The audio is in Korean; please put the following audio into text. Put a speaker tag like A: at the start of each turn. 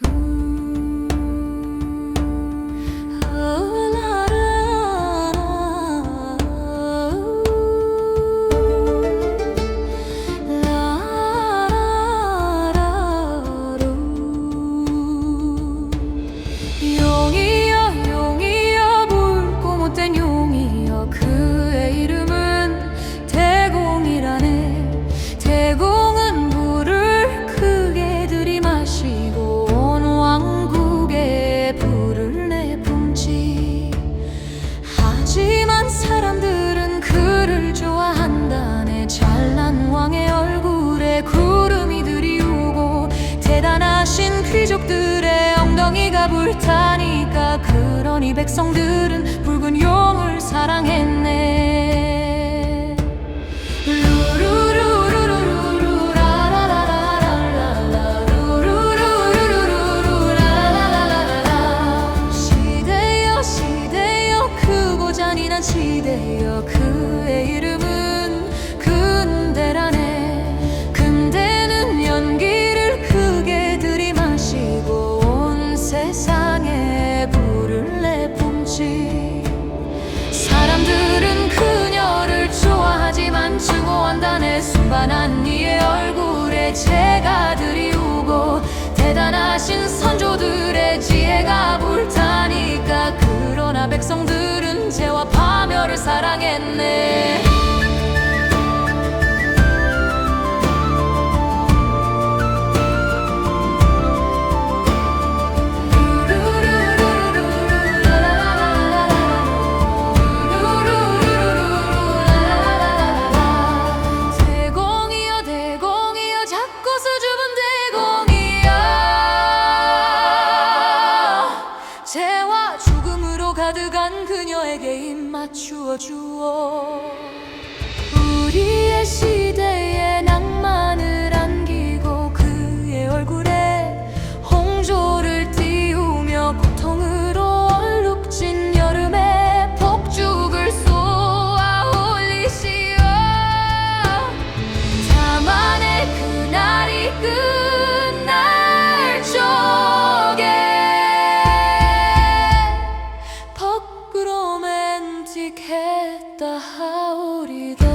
A: 용 대단하신 귀족들의 엉덩이가 불타니까 그러니 백성들은 붉은 용을 사랑했네. 시대여 크고 잔인한 시대여 그 순반한 이의 얼굴에 재가 들이우고 대단하신 선조들의 지혜가 불타니까 그러나 백성들은 재와 파멸을 사랑했네 죽음으로 가득한 그녀에게 입맞추어 주어. 따하오리다.